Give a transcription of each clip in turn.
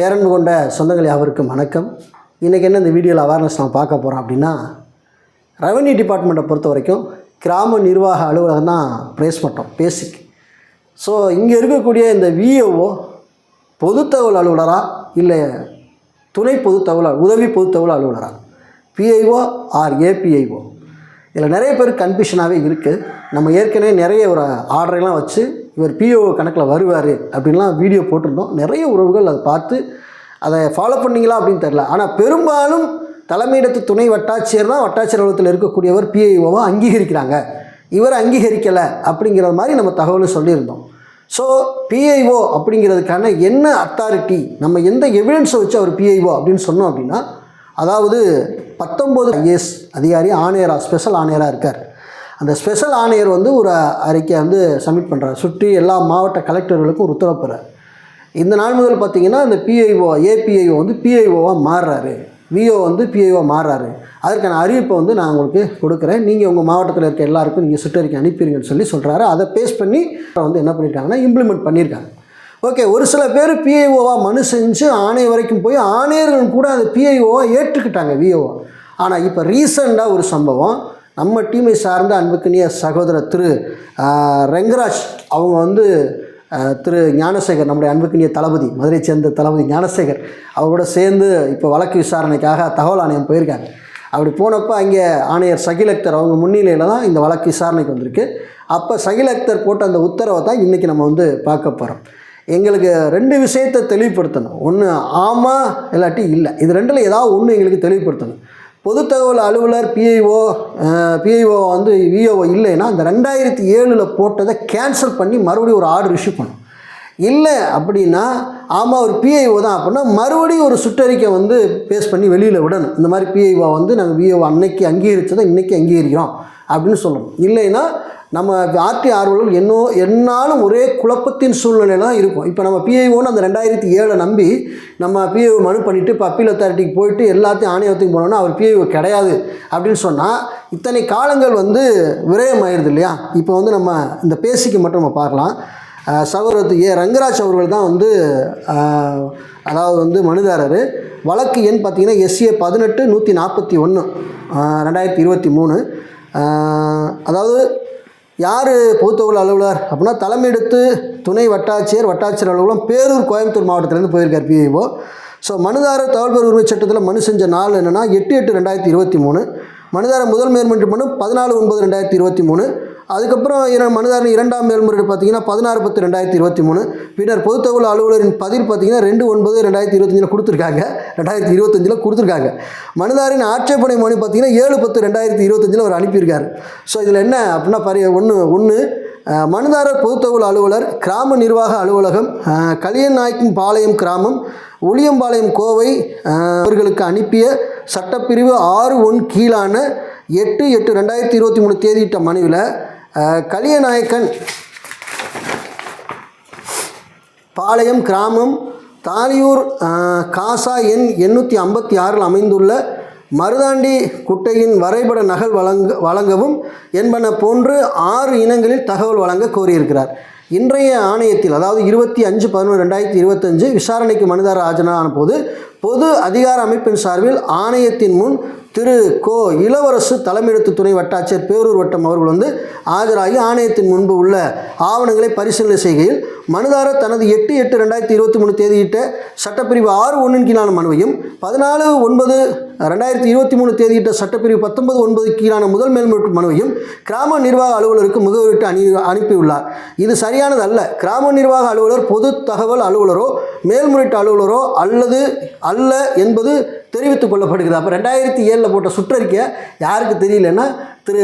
பேரன்பு கொண்ட சொந்தங்கள் யாவருக்கும் வணக்கம். இன்றைக்கி என்ன இந்த வீடியோவில் அவேர்னஸ் நம்ம பார்க்க போகிறோம் அப்படின்னா ரெவன்யூ டிபார்ட்மெண்ட்டை பொறுத்த வரைக்கும் கிராம நிர்வாக அலுவலகம் தான் பிரேஸ் மட்டம் பேசிக் ஸோ இங்கே இருக்கக்கூடிய இந்த விஏஓ பொது தகவல் அலுவலரா இல்லை துணை பொது தகவல் உதவி பொது தகவல் அலுவலரா? பிஐஓ ஆர் ஏபிஐஓ இதில் நிறைய பேர் கன்ஃபியூஷனாகவே இருக்குது நம்ம ஏற்கனவே நிறைய ஒரு ஆர்டரெல்லாம் வச்சு இவர் பிஓ கணக்கில் வருவார் அப்படின்லாம் வீடியோ போட்டிருந்தோம். நிறைய உறவுகள் அதை பார்த்து அதை ஃபாலோ பண்ணீங்களா அப்படின்னு தெரில ஆனால் பெரும்பாலும் தலைமையிடத்து துணை வட்டாட்சியர் தான் வட்டாட்சியர் அலுவலகத்தில் இருக்கக்கூடியவர் பிஐஓவை அங்கீகரிக்கிறாங்க. இவர் அங்கீகரிக்கலை அப்படிங்கிற மாதிரி நம்ம தகவலும் சொல்லியிருந்தோம். ஸோ பிஐஓ அப்படிங்கிறதுக்கான என்ன அத்தாரிட்டி நம்ம எந்த எவிடன்ஸை வச்சு அவர் பிஐஓ அப்படின்னு சொன்னோம் அப்படின்னா அதாவது பத்தொம்போது ஐஏஎஸ் அதிகாரி ஆணையராக ஸ்பெஷல் ஆணையராக இருக்கார். அந்த ஸ்பெஷல் ஆணையர் வந்து ஒரு அறிக்கையை வந்து சப்மிட் பண்ணுறார் சுற்றி எல்லா மாவட்ட கலெக்டர்களுக்கும் ஒரு உத்தரவு பெறார் இந்த நாள் முதல் பார்த்திங்கன்னா இந்த பிஐஓ ஏபிஐஓ வந்து பிஐஓவாக மாறுறாரு. விஓ வந்து பிஐஓ மாறுறாரு. அதற்கான அறிவிப்பை வந்து நான் உங்களுக்கு கொடுக்குறேன். நீங்கள் உங்கள் மாவட்டத்தில் இருக்க எல்லாருக்கும் நீங்கள் சுற்றறிக்கை அனுப்பிடுங்கன்னு சொல்லி சொல்கிறாரு அதை பேஸ் பண்ணி வந்து என்ன பண்ணியிருக்காங்கன்னா இம்ப்ளிமெண்ட் பண்ணியிருக்காங்க. ஓகே ஒரு சில பேர் பிஐஓவாக மனு செஞ்சு ஆணைய வரைக்கும் போய் ஆணையர்கள் கூட அந்த பிஐஓவாக ஏற்றுக்கிட்டாங்க விஓவை ஆனால் இப்போ ரீசெண்டாக ஒரு சம்பவம். நம்ம டீமை சார்ந்த அன்புக்குனிய சகோதரர் திரு ரெங்கராஜ் அவங்க வந்து திரு ஞானசேகர் நம்முடைய அன்புக்குனிய தளபதி மதுரை சேர்ந்த தளபதி ஞானசேகர் அவரோட சேர்ந்து இப்போ வழக்கு விசாரணைக்காக தகவல் ஆணையம் போயிருக்காங்க. அப்படி போனப்போ அங்கே ஆணையர் சகில் அக்தர் அவங்க முன்னிலையில் தான் இந்த வழக்கு விசாரணைக்கு வந்திருக்கு. அப்போ சகில் அக்தர் போட்ட அந்த உத்தரவை தான் இன்றைக்கி நம்ம வந்து பார்க்க போகிறோம் எங்களுக்கு ரெண்டு விஷயத்தை தெளிவுபடுத்தணும். ஒன்று ஆமாம் இல்லாட்டி இல்லை. இது ரெண்டில் ஏதாவது ஒன்று எங்களுக்கு தெளிவுபடுத்தணும். பொது தகவல் அலுவலர் பிஐஓ பிஐஓ வந்து விஓஓ இல்லைன்னா அந்த ரெண்டாயிரத்தி ஏழில் போட்டதை கேன்சல் பண்ணி மறுபடியும் ஒரு ஆர்டர் இஷ்யூ பண்ணும் இல்லை அப்படின்னா ஆமாம் ஒரு பிஐஓ தான் அப்படின்னா மறுபடியும் ஒரு சுற்றறிக்கை வந்து பேஸ் பண்ணி வெளியில் விடணும். இந்த மாதிரி பிஐஓ வந்து நாங்கள் விஓ அன்னைக்கு அங்கீகரித்ததை இன்றைக்கி அங்கீகரிக்கிறோம் அப்படின்னு சொல்லணும். இல்லைன்னா நம்ம ஆர்டி ஆர்வலர்கள் என்னோ என்னாலும் ஒரே குழப்பத்தின் சூழ்நிலை தான் இருக்கும். இப்போ நம்ம பிஐஓன்னு அந்த ரெண்டாயிரத்தி ஏழை நம்பி நம்ம பிஐஓ மனு பண்ணிவிட்டு இப்போ அப்பீல் அத்தாரிட்டிக்கு போயிட்டு எல்லாத்தையும் ஆணையத்துக்கு போனோன்னா அவர் பிஐஓ கிடையாது அப்படின்னு சொன்னால் இத்தனை காலங்கள் வந்து விரயமாயிருது இல்லையா? இப்போ வந்து நம்ம இந்த பேசிக்கு மட்டும் நம்ம பார்க்கலாம். சகோதரத்து ஏ. ரங்கராஜ் அவர்கள் தான் வந்து அதாவது வந்து மனுதாரர். வழக்கு எண் பார்த்திங்கன்னா எஸ்ஏ பதினெட்டு நூற்றி நாற்பத்தி ஒன்று ரெண்டாயிரத்தி இருபத்தி மூணு. அதாவது யார் பொதுத்தொகுதி அலுவலர் அப்படின்னா தலைமையெடுத்து துணை வட்டாட்சியர் வட்டாட்சியர் அலுவலகம் பேரூர் கோயம்புத்தூர் மாவட்டத்திலேருந்து போயிருக்கார் பிஐஓ ஸோ மனுதாரர் தகவல் உரிமை சட்டத்தில் மனு செஞ்ச நாள் என்னென்னா எட்டு எட்டு ரெண்டாயிரத்தி இருபத்தி மூணு. மனுதார முதல் மேல்முறை மனு பதினாலு ஒன்பது ரெண்டாயிரத்தி இருபத்தி மூணு. அதுக்கப்புறம் இர மனுதாரன் இரண்டாம் மேல்முறையீடு பார்த்தீங்கன்னா பதினாறு பத்து ரெண்டாயிரத்தி இருபத்தி மூணு. பின்னர் பொதுத்தகவல் அலுவலரின் பதில் பார்த்தீங்கன்னா ரெண்டு ஒன்பது ரெண்டாயிரத்தி இருபத்தஞ்சில் கொடுத்துருக்காங்க. ரெண்டாயிரத்தி இருபத்தஞ்சில் கொடுத்துருக்காங்க. மனுதாரின் ஆட்சேபனை மனு பார்த்தீங்கன்னா ஏழு பத்து ரெண்டாயிரத்தி இருபத்தஞ்சில் அவர் அனுப்பியிருக்காரு. ஸோ இதில் என்ன அப்படின்னா பரி ஒன்று ஒன்று மனுதாரர் பொதுத்தகவல் அலுவலர் கிராம நிர்வாக அலுவலகம் அஹ், பாளையம் கிராமம் உளியம்பாளையம் கோவை அவர்களுக்கு அனுப்பிய சட்டப்பிரிவு ஆறு ஒன் கீழான எட்டு எட்டு ரெண்டாயிரத்தி இருபத்தி மூணு தேதியிட்ட மனுவில் கலியநாயக்கன். பாளையம் கிராமம் தாலியூர் காசா எண் எண்ணூற்றி ஐம்பத்தி ஆறில் அமைந்துள்ள மருதாண்டி குட்டையின் வரைபட நகல் வழங்க வழங்கவும் என்பன போன்று ஆறு இனங்களில் தகவல் வழங்க கோரியிருக்கிறார். இன்றைய ஆணையத்தில் அதாவது இருபத்தி அஞ்சு பதினொன்று ரெண்டாயிரத்தி இருபத்தஞ்சு விசாரணைக்கு மனிதர் ஆஜரான போது பொது அதிகார அமைப்பின் சார்பில் ஆணையத்தின் முன் திரு கோ இளவரசு தலைமையிடத்து துணை வட்டாட்சியர் பேரூர் வட்டம் அவர்கள் வந்து ஆஜராகி ஆணையத்தின் முன்பு உள்ள ஆவணங்களை பரிசீலனை செய்கையில் மனுதாரர் தனது எட்டு எட்டு ரெண்டாயிரத்தி இருபத்தி மூணு தேதியிட்ட சட்டப்பிரிவு ஆறு ஒன்றின் கீழான மனுவையும் பதினாலு ஒன்பது ரெண்டாயிரத்தி இருபத்தி மூணு தேதியிட்ட சட்டப்பிரிவு பத்தொன்பது ஒன்பது கீழான முதல் மேல்முறையீட்டு மனுவையும் கிராம நிர்வாக அலுவலருக்கு முகவரிட்டு அனி அனுப்பியுள்ளார். இது சரியானது அல்ல. கிராம நிர்வாக அலுவலர் பொது தகவல் அலுவலரோ மேல்முறையீட்டு அலுவலரோ அல்லது அல்ல என்பது தெரிவித்துக் கொள்ளப்படுகிறது. அப்போ ரெண்டாயிரத்தி ஏழில் போட்ட சுற்றறிக்கை யாருக்கு தெரியலன்னா திரு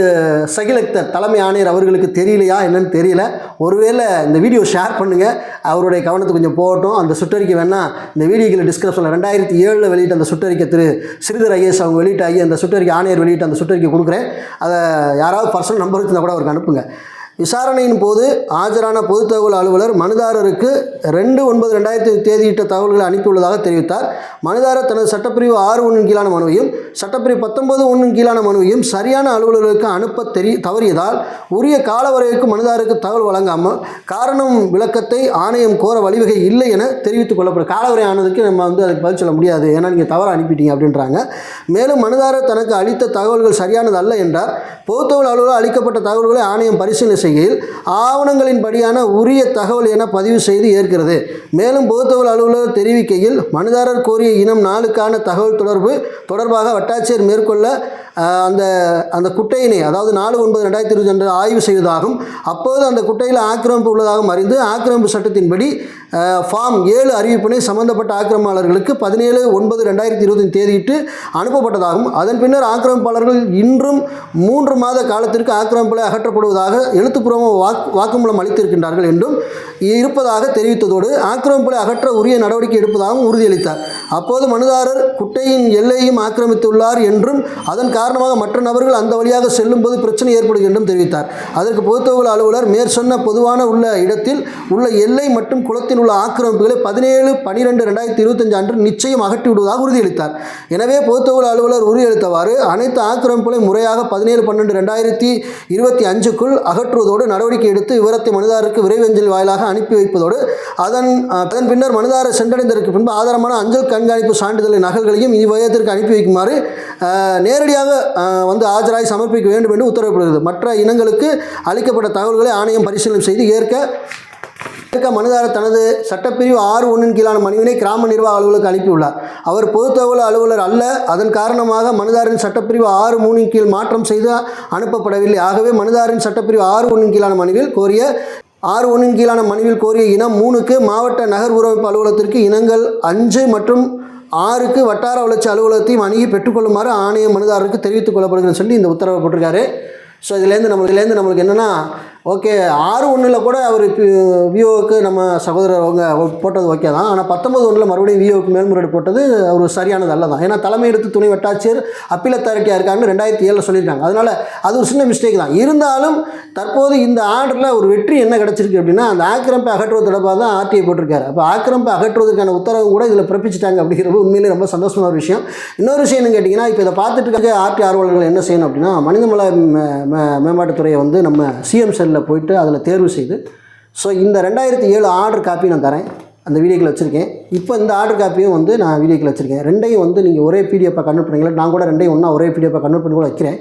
சகில் அக்தர் தலைமை ஆணையர் அவர்களுக்கு தெரியலையா என்னன்னு தெரியல. ஒருவேளை இந்த வீடியோ ஷேர் பண்ணுங்கள் அவருடைய கவனத்துக்கு கொஞ்சம் போகட்டும். அந்த சுற்றறிக்கை வேணால் இந்த வீடியோக்கில் டிஸ்கிரிப்ஷனில் ரெண்டாயிரத்தி ஏழில் வெளியிட்ட அந்த சுற்றறிக்கை திரு ஸ்ரீதர் ஐஎஸ் அவங்க வெளியிட்டாகி அந்த சுற்றறிக்கை ஆணையர் வெளியிட்ட அந்த சுற்றறிக்கை கொடுக்குறேன். அதை யாராவது பர்சனல் நம்பர் இருந்தால் கூட அவருக்கு அனுப்புங்க. விசாரணையின் போது ஆஜரான பொது தகவல் அலுவலர் மனுதாரருக்கு ரெண்டு ஒன்பது ரெண்டாயிரத்தி தேதியிட்ட தகவல்களை அனுப்பியுள்ளதாக தெரிவித்தார். மனுதாரர் தனது சட்டப்பிரிவு ஆறு ஒன்றின் கீழான மனுவையும் சட்டப்பிரிவு பத்தொன்பது ஒன்றின் கீழான மனுவையும் சரியான அலுவலர்களுக்கு அனுப்ப தெரி தவறியதால் உரிய காலவரைக்கு மனுதாரருக்கு தகவல் வழங்காமல் காரணம் விளக்கத்தை ஆணையம் கோர வழிவகை இல்லை என தெரிவித்துக் கொள்ளப்படும். காலவரை ஆனதுக்கு நம்ம வந்து அதுக்கு பதில் சொல்ல முடியாது. ஏன்னா நீங்கள் தவறாக அனுப்பிட்டீங்க அப்படின்றாங்க. மேலும் மனுதாரர் தனக்கு அளித்த தகவல்கள் சரியானது அல்ல என்றார் பொதுத்தகவல் அலுவலர் அளிக்கப்பட்ட தகவல்களை ஆணையம் பரிசீலனை செய்கையில் ஆவணங்களின்படியான உரிய தகவல் என பதிவு செய்து ஏற்கிறது. மேலும் பொதுத்தகவல் அலுவலர் தெரிவிக்கையில் மனுதாரர் கோரிய இனம் நாளுக்கான தகவல் தொடர்பு தொடர்பாக வட்டாட்சியர் மேற்கொள்ள அந்த அந்த குட்டையினை அதாவது நாலு ஒன்பது ரெண்டாயிரத்தி இருபத்தி ரெண்டு ஆய்வு செய்ததாகவும் அப்போது அந்த குட்டையில் ஆக்கிரமிப்பு உள்ளதாகவும் அறிந்து ஆக்கிரமிப்பு சட்டத்தின்படி ஃபார்ம் ஏழு அறிவிப்பினை சம்பந்தப்பட்ட ஆக்கிரமிப்பாளர்களுக்கு பதினேழு ஒன்பது ரெண்டாயிரத்தி இருபதின் தேதியிட்டு அனுப்பப்பட்டதாகவும் அதன் பின்னர் ஆக்கிரமிப்பாளர்கள் இன்றும் மூன்று மாத காலத்திற்கு ஆக்கிரமிப்புகளை அகற்றப்படுவதாக எழுத்துப்பூர்வமாக வாக் வாக்குமூலம் அளித்திருக்கின்றார்கள் என்றும் இருப்பதாக தெரிவித்ததோடு ஆக்கிரமிப்புகளை அகற்ற உரிய நடவடிக்கை எடுப்பதாகவும் உறுதியளித்தார். அப்போது மனுதாரர் குட்டையின் எல்லையையும் ஆக்கிரமித்துள்ளார் என்றும் அதன் காரணமாக மற்ற நபர்கள் அந்த வழியாக செல்லும்போது பிரச்சனை ஏற்படும் என்றும் தெரிவித்தார். அதற்கு பொதுத்தொகுதி அலுவலர் மேற்சொன்ன பொதுவான உள்ள இடத்தில் உள்ள எல்லை மற்றும் குளத்தில் உள்ள ஆக்கிரமிப்புகளை பதினேழு பனிரெண்டு ரெண்டாயிரத்தி இருபத்தஞ்சு அன்று நிச்சயம் அகற்றி விடுவதாக உறுதியளித்தார். எனவே பொதுத்தொகுதி அலுவலர் உறுதியளித்தவாறு அனைத்து ஆக்கிரமிப்புகளையும் முறையாக பதினேழு பன்னெண்டு ரெண்டாயிரத்தி இருபத்தி அஞ்சுக்குள் அகற்றுவதோடு நடவடிக்கை எடுத்து விவரத்தை மனுதாரருக்கு விரைவஞ்சல் வாயிலாக அனுப்பி வைப்பதோடு அதன் அதன் பின்னர் மனுதாரர் சென்றடைந்ததற்கு பின்பு ஆதாரமான அஞ்சல் கண்காணிப்பு சான்றிதழ் நகல்களையும் இவ்வயத்திற்கு அனுப்பி வைக்குமாறு நேரடியாக வந்து ஆஜராய் சமர்ப்பிக்க வேண்டும் என்று உத்தரவிடப்படுகிறது. மற்ற இனங்களுக்கு அளிக்கப்பட்ட தகவல்களை ஆணையம் பரிசீலனை செய்து ஏற்க ஏற்க மனுதாரர் தனது சட்டப்பிரிவு ஆறு ஒன்றின் கீழான மனுவினை கிராம நிர்வாக அலுவலருக்கு அனுப்பியுள்ளார். அவர் பொதுத் தகவல் அலுவலர் அல்ல அதன் காரணமாக மனுதாரின் சட்டப்பிரிவு ஆறு மூணின் கீழ் மாற்றம் செய்து அனுப்பப்படவில்லை. ஆகவே மனுதாரின் சட்டப்பிரிவு ஆறு ஒன்றின் கீழான மனுவில் கோரிய ஆறு ஒன்றின் கீழான மனுவில் கோரிய இனம் மூணுக்கு மாவட்ட நகர் உறவிப்பு அலுவலகத்திற்கு இனங்கள் அஞ்சு மற்றும் ஆறுக்கு வட்டார வளர்ச்சி அலுவலகத்தையும் அணுகி பெற்றுக்கொள்ளுமாறு ஆணைய மனுதாரருக்கு தெரிவித்துக் கொள்ளப்படுகிறது சொல்லி இந்த உத்தரவை போட்டிருக்காரு. ஸோ இதுலேருந்து நம்மளுக்கு இதுலேருந்து நம்மளுக்கு என்னென்னா ஓகே ஆறு ஒன்றில் கூட அவர் விஓவுக்கு நம்ம சகோதரர் அவங்க போட்டது ஓகே தான். ஆனால் பத்தொம்பது ஒன்றில் மறுபடியும் விஓவுக்கு மேல்முறையீடு போட்டது அவர் சரியானது அல்ல தான் ஏன்னா தலைமை எடுத்து துணை வட்டாட்சியர் அப்பீல் அத்தாரிட்டியாக இருக்காங்கன்னு ரெண்டாயிரத்தி ஏழில் சொல்லியிருக்காங்க. அதனால் அது ஒரு சின்ன மிஸ்டேக் தான். இருந்தாலும் தற்போது இந்த ஆர்டரில் ஒரு வெற்றி என்ன கிடச்சிருக்கு அப்படின்னா அந்த ஆக்கிரமிப்பை அகற்றுவது தொடர்பாக தான் ஆர்டிஐ போட்டிருக்காரு. அப்போ ஆக்கிரமிப்பை அகற்றுவதற்கான உத்தரவு கூட இதில் பிறப்பிச்சிட்டாங்க அப்படிங்கிறது உண்மையிலே ரொம்ப சந்தோஷமான ஒரு விஷயம். இன்னொரு விஷயம் என்ன கேட்டிங்கன்னா இப்போ இதை பார்த்துட்டு இருக்க ஆர்டி ஆர்வலர்கள் என்ன செய்யணும் அப்படின்னா மனிதமல மே- மேம்பாட்டுத்துறையை வந்து நம்ம சிஎம் செல்லில் போயிட்டு அதில் தேர்வு செய்து ஸோ இந்த ரெண்டாயிரத்தி ஏழு ஆர்டர் காப்பி நான் தரேன். அந்த வீடியோக்கில் வச்சுருக்கேன். இப்போ இந்த ஆர்டர் காப்பியும் வந்து நான் வீடியோக்கில் வச்சுருக்கேன். ரெண்டையும் வந்து நீங்கள் ஒரே பிடிஎஃபாக கன்வெர்ட் பண்ணீங்களா நான் கூட ரெண்டையும் ஒன்றா ஒரே பிடிஎஃபாக கன்வெர்ட் பண்ணி கூட வைக்கிறேன்.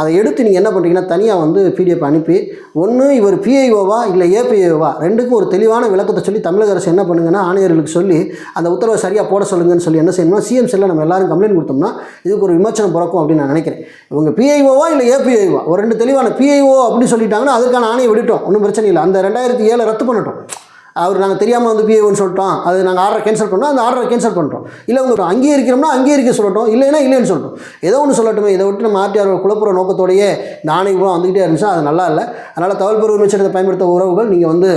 அதை எடுத்து நீங்கள் என்ன பண்ணுறீங்கன்னா தனியாக வந்து பிடிஎஃப் அனுப்பி ஒன்று இவர் பிஐஓவா இல்லை ஏபிஐஓவா ரெண்டுக்கும் ஒரு தெளிவான விளக்கத்தை சொல்லி தமிழக அரசு என்ன பண்ணுங்கன்னா ஆணையர்களுக்கு சொல்லி அந்த உத்தரவை சரியாக போட சொல்லுங்கன்னு சொல்லி என்ன செய்யணும்னா சிஎம் செல்லில் நம்ம எல்லாரும் கம்ப்ளைண்ட் கொடுத்தோம்னா இதுக்கு ஒரு விமர்சனம் பிறக்கும் அப்படின்னு நான் நினைக்கிறேன். இவங்க பிஐஓவா இல்லை ஏபிஐஓவா ஒரு ரெண்டு தெளிவான பிஐஓ அப்படின்னு சொல்லிட்டாங்கன்னா அதுக்கான ஆணையை விட்டுட்டோம். ஒன்றும் பிரச்சனை இல்லை. அந்த ரெண்டாயிரத்தி ஏழை ரத்து பண்ணட்டும். அவர் நாங்கள் தெரியாமல் வந்து பிஏஓன்னு சொல்லிட்டோம். அது நாங்கள் ஆர்டரை கேன்சல் பண்ணோம். அந்த ஆர்டரை கேன்சல் பண்ணுறோம் இல்லை வந்துவிட்டோம் அங்கேயே இருக்கிறோம்னா அங்கேயே இருக்க சொல்லட்டும். இல்லைன்னா இல்லைன்னு சொல்லட்டும். ஏதோ ஒன்று சொல்லட்டுமே. இதை விட்டு நம்ம ஆர்டிஆர் குழப்புற நோக்கத்தோடையே நாணயம் கூட வந்துக்கிட்டே இருந்துச்சு. அது நல்லா இல்லை. அதனால் தகவல் பெறுவர் அமைச்சரத்தை பயன்படுத்த உறவுகள் நீங்கள் வந்து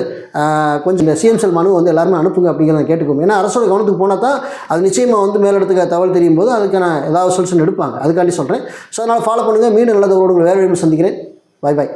கொஞ்சம் இந்த சிஎம்செல் மனு வந்து எல்லாருமே அனுப்புங்க அப்படிங்கிறத கேட்டுக்கோங்க. ஏன்னா அரசோட கவனத்துக்கு போனால் தான் அது நிச்சயமாக வந்து மேலிடத்துக்கு தகவல் தெரியும் போது அதுக்கான ஏதாவது சொல்யூஷன் எடுப்பாங்க. அதுக்காண்டி சொல்கிறேன் ஸோ அதனால் ஃபாலோ பண்ணுங்கள் மீண்டும் நல்ல உறவுகள் வேறு சந்திக்கிறேன். By by